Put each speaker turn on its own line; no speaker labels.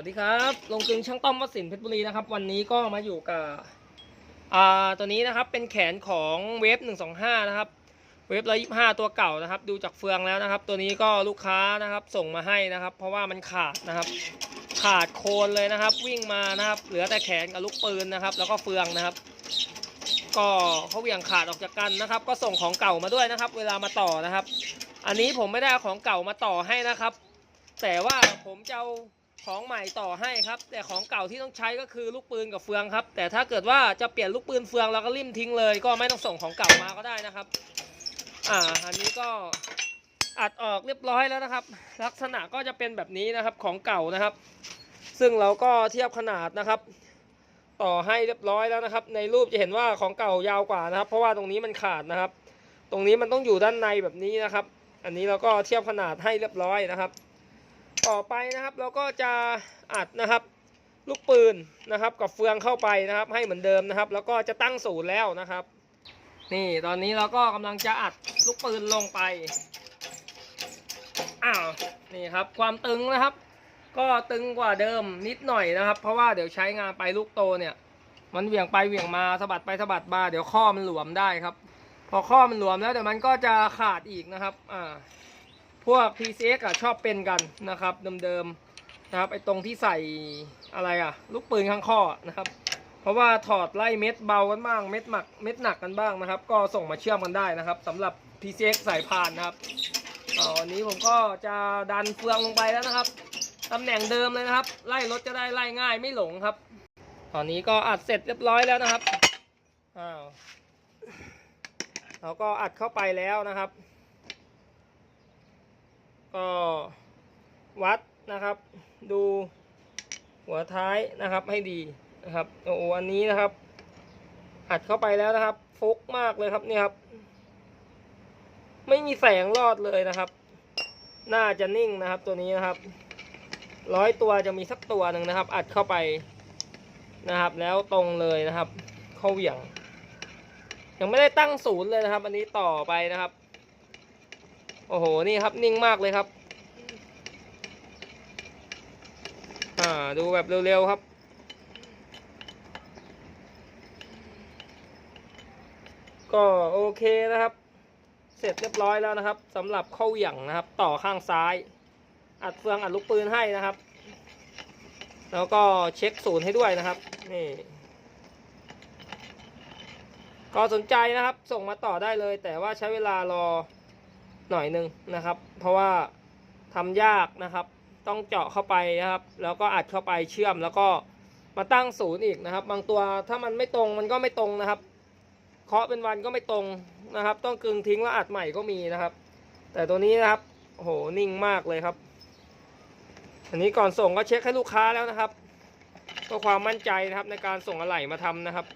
วัสดีครับ ลงกลึงช่างต้อมวัดสินเพชรบุรีนะครับ วันนี้ก็มาอยู่กับอ่าตัวนี้นะครับเป็นแขนของเวฟหนึ่งสองห้านะครับ เวฟร้อยยี่ห้าตัวเก่านะครับ ดูจากเฟืองแล้วนะครับ ตัวนี้ก็ลูกค้านะครับส่งมาให้นะครับ เพราะว่ามันขาดนะครับ ขาดโคนเลยนะครับ วิ่งมานะครับ เหลือแต่แขนกับลูกปืนนะครับ แล้วก็เฟืองนะครับ ก็เขาเหวี่ยงขาดออกจากกันนะครับ ก็ส่งของเก่ามาด้วยนะครับ เวลามาต่อนะครับ อันนี้ผมไม่ได้เอาของเก่ามาต่อให้นะครับ แต่ว่าผมจะเอา ของใหม่ต่อให้ครับ แต่ของเก่าที่ต้องใช้ก็คือลูกปืนกับเฟืองครับ แต่ถ้าเกิดว่าจะเปลี่ยนลูกปืนเฟืองเราก็ริมทิ้งเลย ก็ไม่ต้องส่งของเก่ามาก็ได้นะครับ อ่าอันนี้ก็อัดออกเรียบร้อยแล้วนะครับ ลักษณะก็จะเป็นแบบนี้นะครับของเก่านะครับ ซึ่งเราก็เทียบขนาดนะครับ ต่อให้เรียบร้อยแล้วนะครับ ในรูปจะเห็นว่าของเก่ายาวกว่านะครับ เพราะว่าตรงนี้มันขาดนะครับ ตรงนี้มันต้องอยู่ด้านในแบบนี้นะครับ อันนี้เราก็เทียบขนาดให้เรียบร้อยนะครับ ต่อไปนะครับ เราก็จะอัดนะครับ ลูกปืนนะครับ กับเฟืองเข้าไปนะครับ ให้เหมือนเดิมนะครับ แล้วก็จะตั้งศูนย์แล้วนะครับ นี่ตอนนี้เราก็กำลังจะอัดลูกปืนลงไปอ้าวนี่ครับ ความตึงนะครับ ก็ตึงกว่าเดิมนิดหน่อยนะครับ เพราะว่าเดี๋ยวใช้งานไปลูกโตเนี่ย มันเหวี่ยงไปเหวี่ยงมาสะบัดไปสะบัดมาเดี๋ยวข้อมันหลวมได้ครับ พอข้อมันหลวมแล้วเดี๋ยวมันก็จะขาดอีกนะครับ อ่า พวก PCX อะชอบเป็นกันนะครับเดิมๆนะครับไอตรงที่ใส่อะไรอะ ลูกปืนข้างข้อนะครับ เพราะว่าถอดไล่เม็ดเบากันบ้างเม็ดหมักเม็ดหนักกันบ้างนะครับ ก็ส่งมาเชื่อมกันได้นะครับสำหรับ PCX สายพานนะครับอ๋อวันนี้ผมก็จะดันเฟืองลงไปแล้วนะครับตำแหน่งเดิมเลยนะครับ ไล่รถจะได้ไล่ง่ายไม่หลงครับ ตอนนี้ก็อัดเสร็จเรียบร้อยแล้วนะครับอ้าวเราก็อัดเข้าไปแล้วนะครับ ก็วัดนะครับ ดูหัวท้ายนะครับให้ดีนะครับโอ้โหอันนี้นะครับ อัดเข้าไปแล้วนะครับ ฟุกมากเลยครับนี่ครับ ไม่มีแสงรอดเลยนะครับ น่าจะนิ่งนะครับตัวนี้นะครับร้อยตัวจะมีสักตัวหนึ่งนะครับ อัดเข้าไปนะครับ แล้วตรงเลยนะครับ เข้าเหวี่ยง ยังไม่ได้ตั้งศูนย์เลยนะครับ อันนี้ต่อไปนะครับ โอ้โห นี่ครับนิ่งมากเลยครับ อ่า ดูแบบเร็วๆครับ ก็โอเคนะครับ เสร็จเรียบร้อยแล้วนะครับสำหรับเข้าหวี่งนะครับ ต่อข้างซ้าย อัดเฟืองอัดลูกปืนให้นะครับ แล้วก็เช็คศูนย์ให้ด้วยนะครับ นี่ก็สนใจนะครับส่งมาต่อได้เลย แต่ว่าใช้เวลารอ หน่อยหนึงนะครับ เพราะว่าทำยากนะครับ ต้องเจาะเข้าไปนะครับ แล้วก็อัดเข้าไปเชื่อมแล้วก็มาตั้งศูนย์อีกนะครับ บางตัวถ้ามันไม่ตรงมันก็ไม่ตรงนะครับเคาะเป็นวันก็ไม่ตรงนะครับ ต้องกึงทิ้งแล้วอัดใหม่ก็มีนะครับ แต่ตัวนี้นะครับโหนิ่งมากเลยครับ อันนี้ก่อนส่งก็เช็คให้ลูกค้าแล้วนะครับเพื่อความมั่นใจนะครับในการส่งอะไหล่มาทำนะครับ